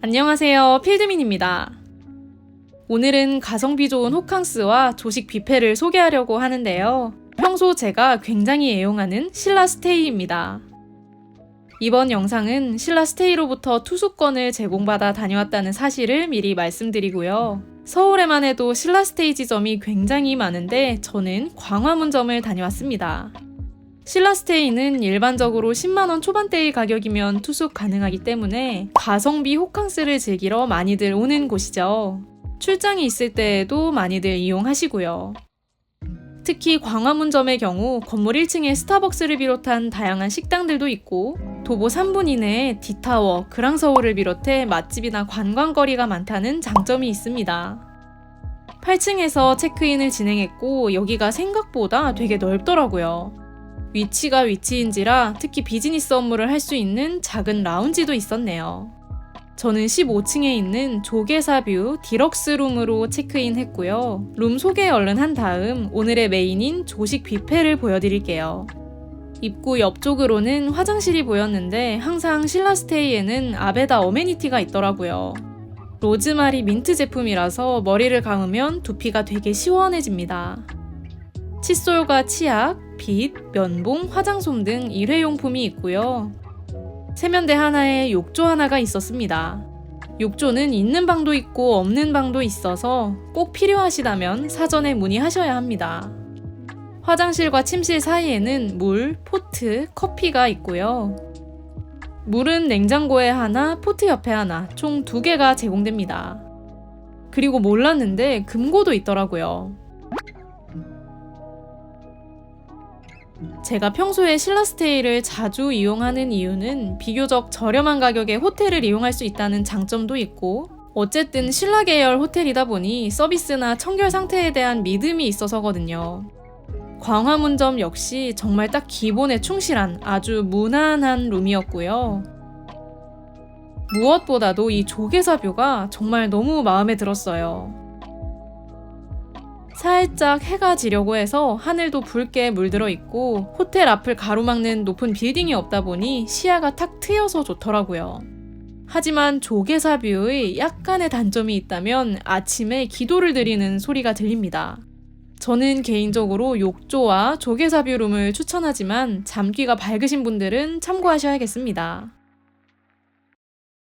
안녕하세요. 필드민입니다. 오늘은 가성비 좋은 호캉스와 조식 뷔페를 소개하려고 하는데요. 평소 제가 굉장히 애용하는 신라 스테이입니다. 이번 영상은 신라 스테이로부터 투숙권을 제공받아 다녀왔다는 사실을 미리 말씀드리고요. 서울에만 해도 신라 스테이 지점이 굉장히 많은데 저는 광화문점을 다녀왔습니다. 신라스테이는 일반적으로 10만원 초반대의 가격이면 투숙 가능하기 때문에 가성비 호캉스를 즐기러 많이들 오는 곳이죠. 출장이 있을 때에도 많이들 이용하시고요. 특히 광화문점의 경우 건물 1층에 스타벅스를 비롯한 다양한 식당들도 있고 도보 3분 이내에 디타워, 그랑서울을 비롯해 맛집이나 관광거리가 많다는 장점이 있습니다. 8층에서 체크인을 진행했고 여기가 생각보다 되게 넓더라고요. 위치가 위치인지라 특히 비즈니스 업무를 할 수 있는 작은 라운지도 있었네요. 저는 15층에 있는 조개사뷰 디럭스 룸으로 체크인 했고요. 룸 소개 얼른 한 다음 오늘의 메인인 조식 뷔페를 보여드릴게요. 입구 옆쪽으로는 화장실이 보였는데 항상 신라스테이에는 아베다 어메니티가 있더라고요. 로즈마리 민트 제품이라서 머리를 감으면 두피가 되게 시원해집니다. 칫솔과 치약, 빗, 면봉, 화장솜 등 일회용품이 있고요. 세면대 하나에 욕조 하나가 있었습니다. 욕조는 있는 방도 있고 없는 방도 있어서 꼭 필요하시다면 사전에 문의하셔야 합니다. 화장실과 침실 사이에는 물, 포트, 커피가 있고요. 물은 냉장고에 하나, 포트 옆에 하나, 총 두 개가 제공됩니다. 그리고 몰랐는데 금고도 있더라고요. 제가 평소에 신라스테이를 자주 이용하는 이유는 비교적 저렴한 가격에 호텔을 이용할 수 있다는 장점도 있고 어쨌든 신라 계열 호텔이다 보니 서비스나 청결 상태에 대한 믿음이 있어서거든요. 광화문점 역시 정말 딱 기본에 충실한 아주 무난한 룸이었고요. 무엇보다도 이 조개사뷰가 정말 너무 마음에 들었어요. 살짝 해가 지려고 해서 하늘도 붉게 물들어 있고 호텔 앞을 가로막는 높은 빌딩이 없다 보니 시야가 탁 트여서 좋더라고요. 하지만 조개사 뷰의 약간의 단점이 있다면 아침에 기도를 드리는 소리가 들립니다. 저는 개인적으로 욕조와 조개사 뷰룸을 추천하지만 잠귀가 밝으신 분들은 참고하셔야겠습니다.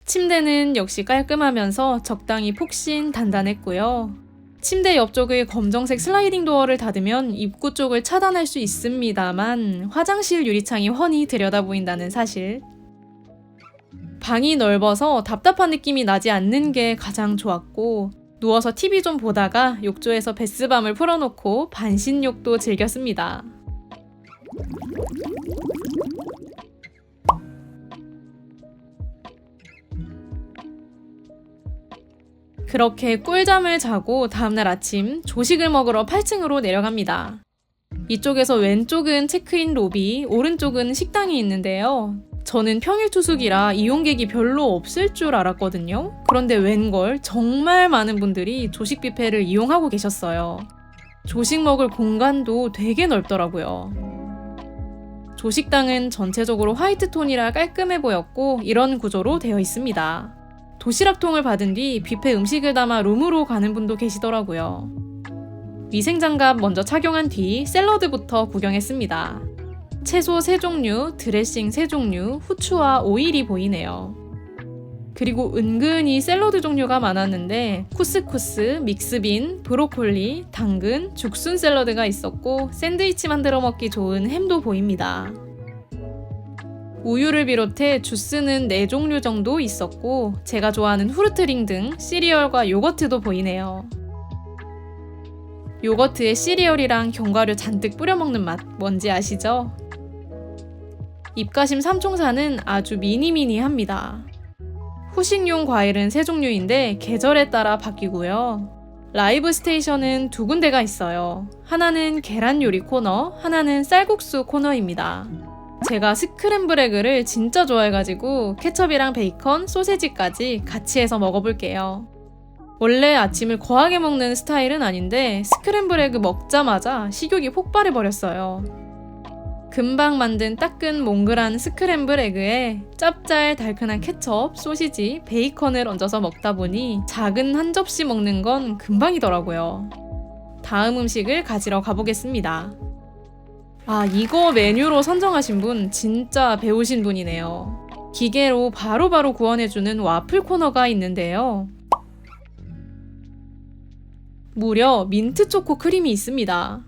침대는 역시 깔끔하면서 적당히 폭신 단단했고요. 침대 옆쪽의 검정색 슬라이딩 도어를 닫으면 입구 쪽을 차단할 수 있습니다만 화장실 유리창이 훤히 들여다 보인다는 사실. 방이 넓어서 답답한 느낌이 나지 않는 게 가장 좋았고 누워서 TV 좀 보다가 욕조에서 베스밤을 풀어놓고 반신욕도 즐겼습니다. 그렇게 꿀잠을 자고 다음날 아침 조식을 먹으러 8층으로 내려갑니다. 이쪽에서 왼쪽은 체크인 로비, 오른쪽은 식당이 있는데요. 저는 평일 투숙이라 이용객이 별로 없을 줄 알았거든요. 그런데 웬걸 정말 많은 분들이 조식 뷔페를 이용하고 계셨어요. 조식 먹을 공간도 되게 넓더라고요. 조식당은 전체적으로 화이트 톤이라 깔끔해 보였고 이런 구조로 되어 있습니다. 도시락통을 받은 뒤 뷔페 음식을 담아 룸으로 가는 분도 계시더라고요. 위생장갑 먼저 착용한 뒤 샐러드부터 구경했습니다. 채소 3종류, 드레싱 3종류, 후추와 오일이 보이네요. 그리고 은근히 샐러드 종류가 많았는데 쿠스쿠스, 믹스빈, 브로콜리, 당근, 죽순 샐러드가 있었고 샌드위치 만들어 먹기 좋은 햄도 보입니다. 우유를 비롯해 주스는 4종류 정도 있었고 제가 좋아하는 후르트링 등 시리얼과 요거트도 보이네요. 요거트에 시리얼이랑 견과류 잔뜩 뿌려 먹는 맛 뭔지 아시죠? 입가심 삼총사는 아주 미니미니합니다. 후식용 과일은 세 종류인데 계절에 따라 바뀌고요. 라이브 스테이션은 두 군데가 있어요. 하나는 계란 요리 코너, 하나는 쌀국수 코너입니다. 제가 스크램블 에그를 진짜 좋아해가지고 케첩이랑 베이컨, 소세지까지 같이 해서 먹어볼게요. 원래 아침을 거하게 먹는 스타일은 아닌데 스크램블 에그 먹자마자 식욕이 폭발해버렸어요. 금방 만든 따끈 몽글한 스크램블 에그에 짭짤 달큰한 케첩, 소시지, 베이컨을 얹어서 먹다 보니 작은 한 접시 먹는 건 금방이더라고요. 다음 음식을 가지러 가보겠습니다. 아, 이거 메뉴로 선정하신 분 진짜 배우신 분이네요. 기계로 바로바로 구워내주는 와플 코너가 있는데요. 무려 민트 초코 크림이 있습니다.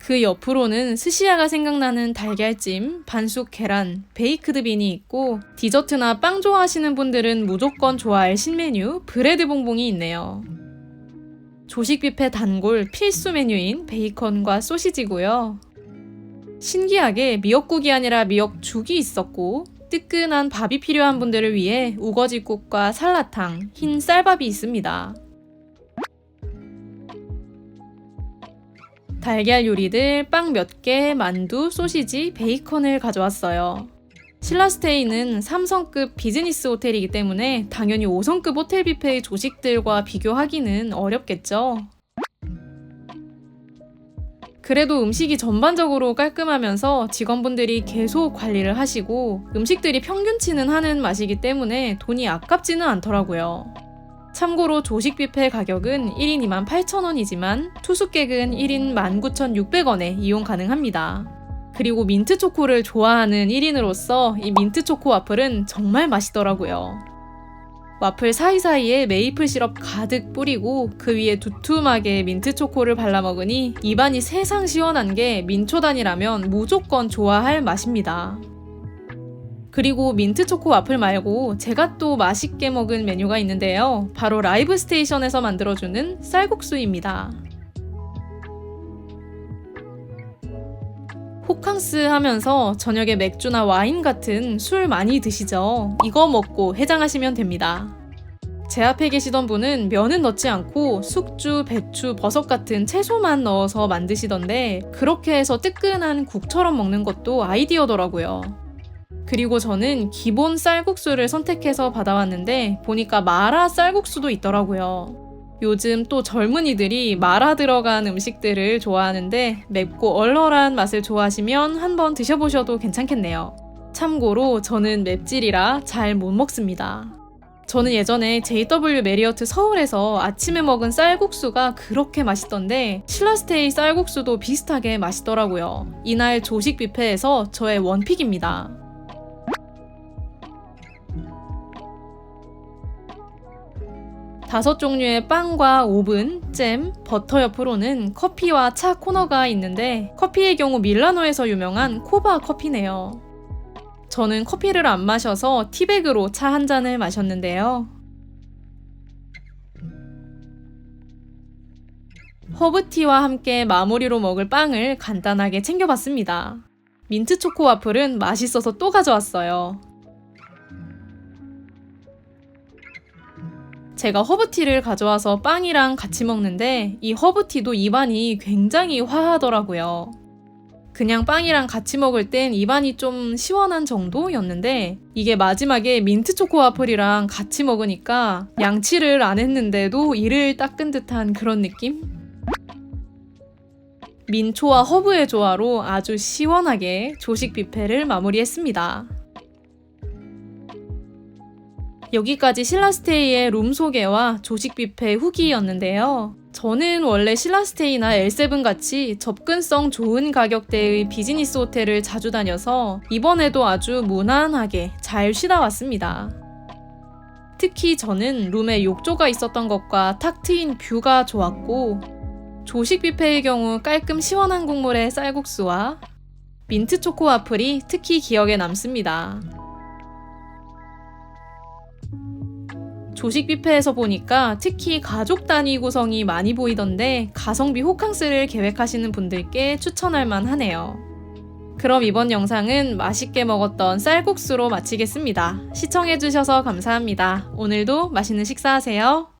그 옆으로는 스시야가 생각나는 달걀찜, 반숙 계란, 베이크드 빈이 있고 디저트나 빵 좋아하시는 분들은 무조건 좋아할 신메뉴 브레드 봉봉이 있네요. 조식 뷔페 단골 필수 메뉴인 베이컨과 소시지고요. 신기하게 미역국이 아니라 미역죽이 있었고 뜨끈한 밥이 필요한 분들을 위해 우거지국과 살라탕, 흰 쌀밥이 있습니다. 달걀 요리들, 빵 몇 개, 만두, 소시지, 베이컨을 가져왔어요. 신라스테이는 3성급 비즈니스 호텔이기 때문에 당연히 5성급 호텔 뷔페의 조식들과 비교하기는 어렵겠죠. 그래도 음식이 전반적으로 깔끔하면서 직원분들이 계속 관리를 하시고 음식들이 평균치는 하는 맛이기 때문에 돈이 아깝지는 않더라고요. 참고로 조식 뷔페 가격은 1인 28,000원이지만 투숙객은 1인 19,600원에 이용 가능합니다. 그리고 민트 초코를 좋아하는 1인으로서 이 민트 초코 와플은 정말 맛있더라고요. 와플 사이사이에 메이플 시럽 가득 뿌리고 그 위에 두툼하게 민트 초코를 발라 먹으니 입안이 세상 시원한 게 민초단이라면 무조건 좋아할 맛입니다. 그리고 민트 초코 와플 말고 제가 또 맛있게 먹은 메뉴가 있는데요. 바로 라이브 스테이션에서 만들어주는 쌀국수입니다. 호캉스 하면서 저녁에 맥주나 와인 같은 술 많이 드시죠? 이거 먹고 해장하시면 됩니다. 제 앞에 계시던 분은 면은 넣지 않고 숙주, 배추, 버섯 같은 채소만 넣어서 만드시던데 그렇게 해서 뜨끈한 국처럼 먹는 것도 아이디어더라고요. 그리고 저는 기본 쌀국수를 선택해서 받아왔는데 보니까 마라 쌀국수도 있더라고요. 요즘 또 젊은이들이 마라 들어간 음식들을 좋아하는데 맵고 얼얼한 맛을 좋아하시면 한번 드셔보셔도 괜찮겠네요. 참고로 저는 맵찔이라 잘 못 먹습니다. 저는 예전에 JW 메리어트 서울에서 아침에 먹은 쌀국수가 그렇게 맛있던데 신라스테이 쌀국수도 비슷하게 맛있더라고요. 이날 조식 뷔페에서 저의 원픽입니다. 다섯 종류의 빵과 오븐, 잼, 버터 옆으로는 커피와 차 코너가 있는데 커피의 경우 밀라노에서 유명한 코바 커피네요. 저는 커피를 안 마셔서 티백으로 차 한 잔을 마셨는데요. 허브티와 함께 마무리로 먹을 빵을 간단하게 챙겨봤습니다. 민트 초코 와플은 맛있어서 또 가져왔어요. 제가 허브티를 가져와서 빵이랑 같이 먹는데 이 허브티도 입안이 굉장히 화하더라고요. 그냥 빵이랑 같이 먹을 땐 입안이 좀 시원한 정도였는데 이게 마지막에 민트 초코 와플이랑 같이 먹으니까 양치를 안 했는데도 이를 닦은 듯한 그런 느낌? 민초와 허브의 조화로 아주 시원하게 조식 뷔페를 마무리했습니다. 여기까지 신라스테이의 룸 소개와 조식 뷔페 후기였는데요. 저는 원래 신라스테이나 L7 같이 접근성 좋은 가격대의 비즈니스 호텔을 자주 다녀서 이번에도 아주 무난하게 잘 쉬다 왔습니다. 특히 저는 룸에 욕조가 있었던 것과 탁 트인 뷰가 좋았고 조식 뷔페의 경우 깔끔 시원한 국물의 쌀국수와 민트 초코 와플이 특히 기억에 남습니다. 조식 뷔페에서 보니까 특히 가족 단위 구성이 많이 보이던데 가성비 호캉스를 계획하시는 분들께 추천할 만하네요. 그럼 이번 영상은 맛있게 먹었던 쌀국수로 마치겠습니다. 시청해주셔서 감사합니다. 오늘도 맛있는 식사하세요.